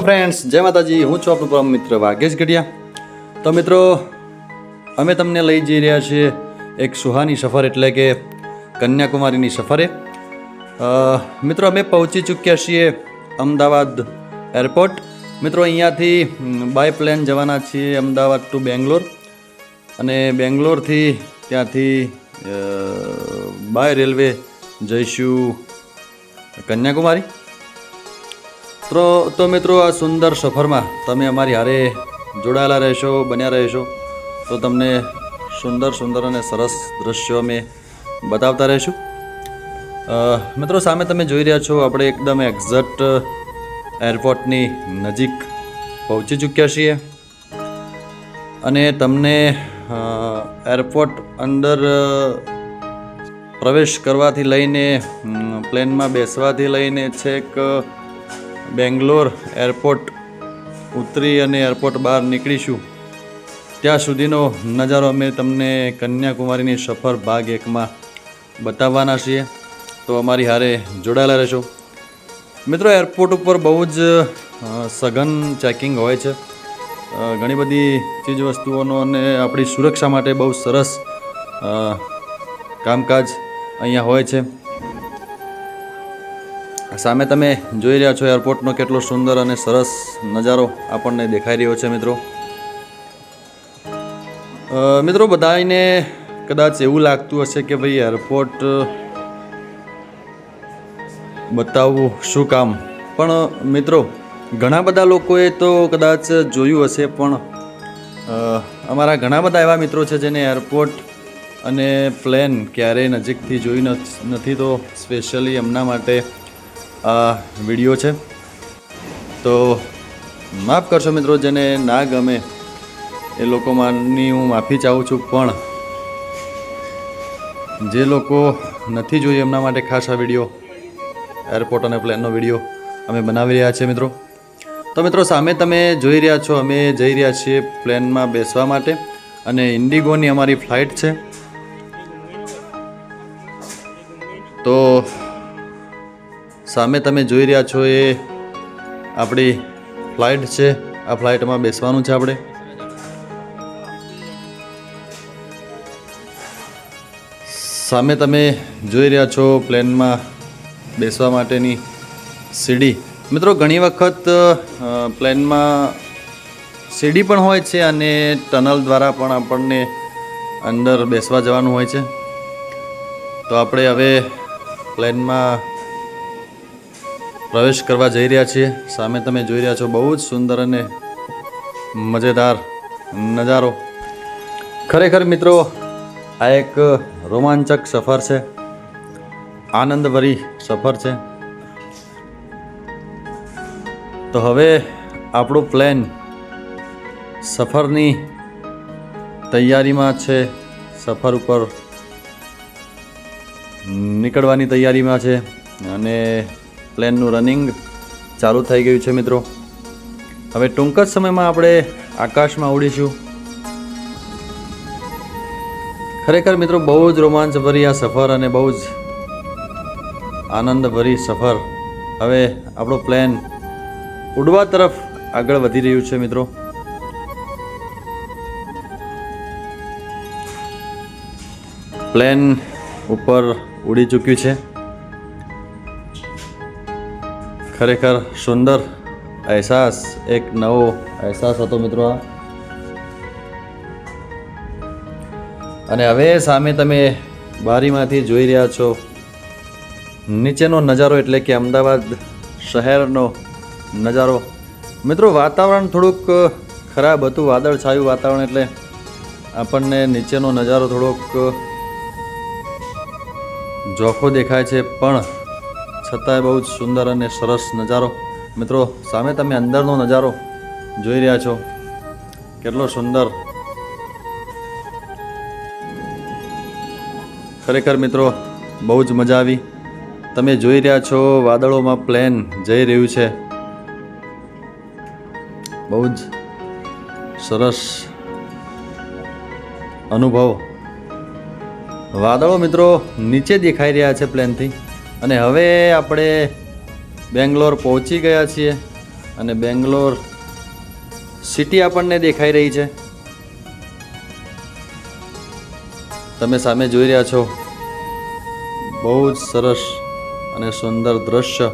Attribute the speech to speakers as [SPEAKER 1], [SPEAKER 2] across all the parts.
[SPEAKER 1] Hello friends જય માતાજી. હું છું આપણું પરમ મિત્ર વાઘેશ ગઢિયા તો મિત્રો, અમે તમને લઈ જઈ રહ્યા છીએ એક સુહાની સફર, એટલે કે કન્યાકુમારીની સફરે. મિત્રો, અમે પહોંચી ચૂક્યા છીએ અમદાવાદ એરપોર્ટ. મિત્રો, અહીંયાથી બાય પ્લેન જવાના છીએ અમદાવાદ ટુ બેંગ્લોર. અને બેંગ્લોરથી ત્યાંથી બાય રેલવે જઈશું કન્યાકુમારી. તો તો મિત્રો આ સુંદર સફરમાં તમે અમારી હારે જોડાયેલા રહેશો, બન્યા રહેશો. તો તમને સુંદર સુંદર અને સરસ દ્રશ્યો અમે બતાવતા રહીશું. મિત્રો, સામે તમે જોઈ રહ્યા છો, આપણે એકદમ એક્ઝેક્ટ એરપોર્ટની નજીક પહોંચી ચૂક્યા છીએ. અને તમને એરપોર્ટ અંદર પ્રવેશ કરવાથી લઈને પ્લેનમાં બેસવાથી લઈને છેક બેંગ્લોર એરપોર્ટ ઉતરી અને એરપોર્ટ બહાર નીકળીશું. ત્યાં સુધીનો નજારો અમે તમને કન્યાકુમારીની સફર ભાગ એકમાં બતાવવાના છીએ. તો અમારી હારે જોડાયેલા રહેશો. મિત્રો, એરપોર્ટ ઉપર બહુ જ સઘન ચેકિંગ હોય છે. ઘણી બધી ચીજ વસ્તુઓનો અને આપણી સુરક્ષા માટે બહુ સરસ કામકાજ અહીંયા હોય છે. સામે તમે જોઈ રહ્યા છો એરપોર્ટનો કેટલો સુંદર અને સરસ નજારો આપણને દેખાઈ રહ્યો છે, મિત્રો. મિત્રો બધાને કદાચ એવું લાગતું હશે કે ભાઈ એરપોર્ટ બતાવવું શું કામ. પણ, મિત્રો, ઘણા બધા લોકોએ તો કદાચ જોયું હશે, પણ અમારા ઘણા બધા એવા મિત્રો છે જેને એરપોર્ટ અને પ્લેન ક્યારેય નજીકથી જોઈ નથ- તો સ્પેશિયલી એમના માટે આ વીડિયો છે. તો માફ કરશો મિત્રો, જેને ના ગમે એ લોકોમાંની હું માફી ચાહું છું, પણ જે લોકો નથી જોઈ એમના માટે ખાસ આ વીડિયો એરપોર્ટ અને પ્લેનનો વીડિયો અમે બનાવી રહ્યા છીએ મિત્રો. તો મિત્રો, સામે તમે જોઈ રહ્યા છો, અમે જઈ રહ્યા છીએ પ્લેનમાં બેસવા માટે અને ઇન્ડિગોની અમારી ફ્લાઇટ છે. સામે તમે જોઈ રહ્યા છો એ આપણી ફ્લાઇટ છે. આ ફ્લાઇટમાં બેસવાનું છે આપણે. સામે તમે જોઈ રહ્યા છો પ્લેનમાં બેસવા માટેની સીડી. મિત્રો, ઘણી વખત પ્લેનમાં સીડી પણ હોય છે અને ટનલ દ્વારા પણ આપણને અંદર બેસવા જવાનું હોય છે. તો આપણે હવે પ્લેનમાં પ્રવેશ કરવા જઈ રહ્યા છીએ. સામે તમે જોઈ રહ્યા છો બહુ જ સુંદર અને મજેદાર નજારો. ખરેખર મિત્રો, આ એક રોમાંચક સફર છે. આનંદભરી સફર છે. તો હવે આપણું પ્લેન સફરની તૈયારીમાં છે. સફર ઉપર નીકળવાની તૈયારીમાં છે. અને પ્લેનનું રનિંગ ચાલુ થઈ ગયું છે મિત્રો. હવે ટૂંક જ સમયમાં આપણે આકાશમાં ઉડીશું. ખરેખર મિત્રો, બહુ જ રોમાંચભરી આ સફર અને બહુ જ આનંદભરી સફર. હવે આપણો પ્લેન ઉડવા તરફ આગળ વધી રહ્યું છે મિત્રો. પ્લેન ઉપર ઉડી ચૂક્યું છે. ખરેખર સુંદર અહેસાસ, એક નવો અહેસાસ હતો મિત્રો આ. અને હવે સામે તમે બારીમાંથી જોઈ રહ્યા છો, નીચેનો નજારો એટલે કે અમદાવાદ શહેરનો નજારો. મિત્રો વાતાવરણ થોડુંક ખરાબ હતું, વાદળછાયું વાતાવરણ એટલે આપણને નીચેનો નજારો થોડોક જોખો દેખાય છે, પણ છતાંય બહુ જ સુંદર અને સરસ નજારો. મિત્રો, સામે તમે અંદરનો નજારો જોઈ રહ્યા છો. કેટલો સુંદર. ખરેખર મિત્રો, બહુ જ મજા આવી. તમે જોઈ રહ્યા છો વાદળોમાં પ્લેન જઈ રહ્યું છે. બહુ જ સરસ અનુભવ. વાદળો મિત્રો નીચે દેખાઈ રહ્યા છે પ્લેનથી. અને હવે આપણે બેંગ્લોર પહોંચી ગયા છીએ અને બેંગ્લોર સિટી આપણને દેખાઈ રહી છે. તમે સામે જોઈ રહ્યા છો. બહુ જ સરસ અને સુંદર દ્રશ્ય.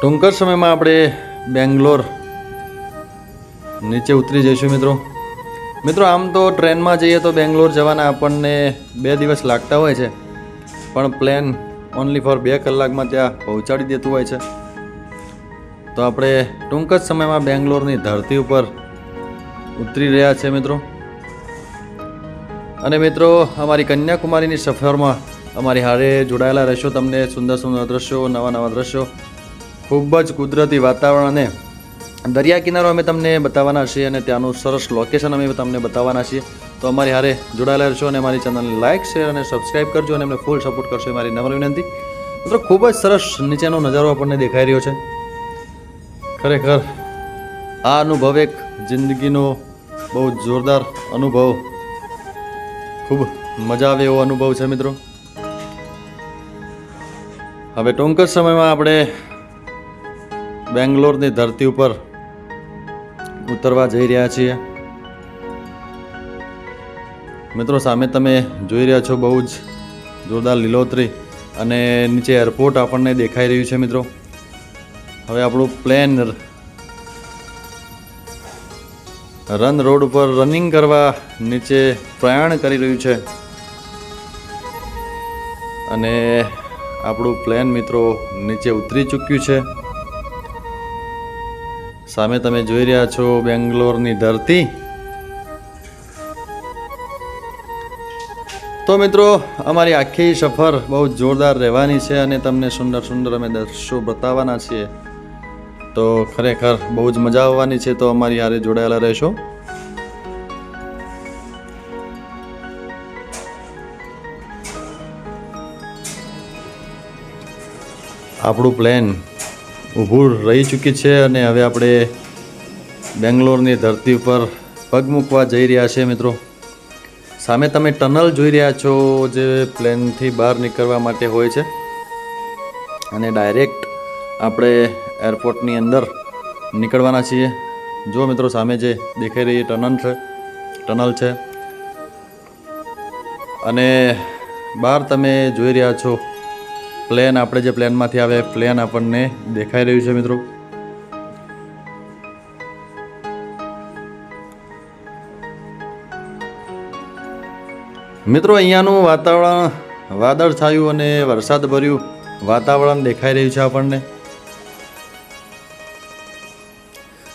[SPEAKER 1] ટૂંક સમયમાં આપણે બેંગ્લોર નીચે ઉતરી જઈશું મિત્રો. મિત્રો, આમ તો ટ્રેનમાં જઈએ તો બેંગ્લોર જવાના આપણને બે દિવસ લાગતા હોય છે. પણ પ્લેન ઓનલી ફોર બે કલાકમાં ત્યાં પહોંચાડી દેતું હોય છે. તો આપણે ટૂંક જ સમયમાં બેંગ્લોરની ધરતી ઉપર ઉતરી રહ્યા છે મિત્રો. અને મિત્રો, અમારી કન્યાકુમારીની સફરમાં અમારી હારે જોડાયેલા રહેશો તમને સુંદર સુંદર દ્રશ્યો નવા નવા દ્રશ્યો, ખૂબ જ કુદરતી વાતાવરણ અને દરિયા કિનારો અમે તમને બતાવવાના છીએ અને ત્યાંનું સરસ લોકેશન અમે તમને બતાવવાના છીએ. તો અમારી હારે જોડાયેલા રહેશો અને અમારી ચેનલને લાઇક શેર અને સબસ્ક્રાઇબ કરજો અને અમને ફૂલ સપોર્ટ કરશો એ મારી નમ્ર વિનંતી. મિત્રો, ખૂબ જ સરસ નીચેનો નજારો આપણને દેખાઈ રહ્યો છે. ખરેખર આ અનુભવ એક જિંદગીનો બહુ જોરદાર અનુભવ. ખૂબ મજા આવે એવો અનુભવ છે મિત્રો. હવે ટૂંક જ સમયમાં આપણે બેંગ્લોરની ધરતી ઉપર ઉતરવા જઈ રહ્યા છીએ. મિત્રો, સામે તમે જોઈ રહ્યા છો બહુ જ જોરદાર લીલોતરી અને નીચે એરપોર્ટ આપણને દેખાઈ રહ્યું છે, મિત્રો. હવે આપણું પ્લેન રન રોડ ઉપર રનિંગ કરવા નીચે પ્રયાણ કરી રહ્યું છે. અને આપણું પ્લેન, મિત્રો, નીચે ઉતરી ચૂક્યું છે. સામે તમે જોઈ રહ્યા છો બેંગ્લોરની ધરતી. તો મિત્રો, અમારી આખી સફર બહુ જોરદાર રહેવાની છે અને તમને સુંદર સુંદર અમે દૃશ્યો બતાવવાના છીએ. તો ખરેખર બહુ જ મજા આવવાની છે, તો અમારી હારે જોડાયેલા રહેશો. આપણું પ્લેન ઊભું રહી ચૂકી છે અને હવે આપણે બેંગ્લોરની ધરતી ઉપર પગ મૂકવા જઈ રહ્યા છે મિત્રો. સામે તમે ટનલ જોઈ રહ્યા છો જે પ્લેનથી બહાર નીકળવા માટે હોય છે. અને ડાયરેક્ટ આપણે એરપોર્ટની અંદર નીકળવાના છીએ. જો મિત્રો સામે જે દેખાઈ રહી ટનલ છે ટનલ છે. અને બહાર તમે જોઈ રહ્યા છો પ્લેન, આપણે જે પ્લેનમાંથી આવે પ્લેન આપણને દેખાઈ રહ્યું છે મિત્રો. મિત્રો, અહીંયાનું વાતાવરણ, વાદળ છાયું અને વરસાદ ભર્યું. વાતાવરણ દેખાઈ રહ્યું છે આપણને.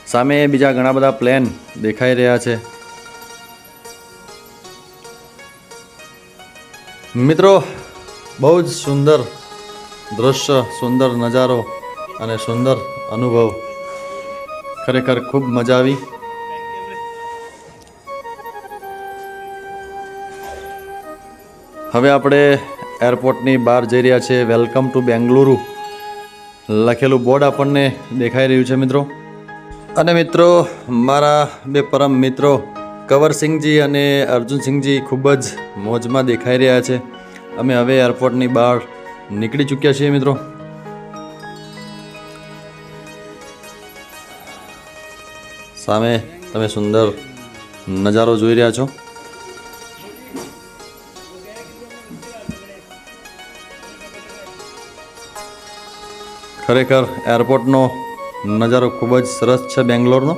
[SPEAKER 1] સામે બીજા ઘણા બધા પ્લેન દેખાઈ રહ્યા છે. મિત્રો, બહુ જ સુંદર દૃશ્ય સુંદર નજારો અને સુંદર અનુભવ. ખરેખર ખૂબ મજા આવી. હવે આપણે એરપોર્ટની બહાર જઈ રહ્યા છીએ. Welcome to Bengaluru. લખેલું બોર્ડ આપણને દેખાઈ રહ્યું છે મિત્રો. અને મિત્રો, મારા બે પરમ મિત્રો કવરસિંહજી અને અર્જુનસિંહજી ખૂબ જ મોજમાં દેખાઈ રહ્યા છે. અમે હવે એરપોર્ટની બહાર નીકળી ચૂક્યા છીએ મિત્રો. સામે તમે સુંદર નજારો જોઈ રહ્યા છો. ખરેખર એરપોર્ટનો નજારો ખૂબ જ સરસ છે બેંગ્લોરનો.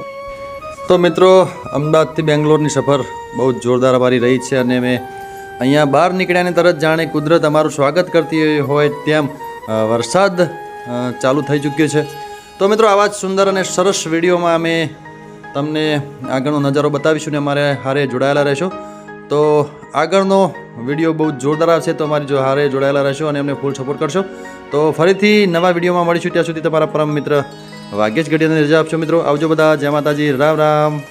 [SPEAKER 1] તો મિત્રો, અમદાવાદથી બેંગ્લોરની સફર બહુ જ જોરદાર અમારી રહી છે અને મેં અહીંયા બહાર નીકળ્યાને તરત જાણે કુદરત અમારું સ્વાગત કરતી હોય તેમ વરસાદ ચાલુ થઈ ચૂક્યો છે. તો મિત્રો આવા જ સુંદર અને સરસ વિડીયોમાં અમે તમને આગળનો નજારો બતાવીશું ને અમારે હારે જોડાયેલા રહેશો. તો આગળનો વીડિયો બહુ જોરદાર આવશે તો અમારી જો હારે જોડાયેલા રહેશો અને અમને ફૂલ સપોર્ટ કરશો. તો ફરીથી નવા વિડીયોમાં મળીશું. ત્યાં સુધી તમારા પરમ મિત્ર વાગેશ ગઢિયાને રજા આપશો મિત્રો. આવજો બધા. જય માતાજી. રામ રામ.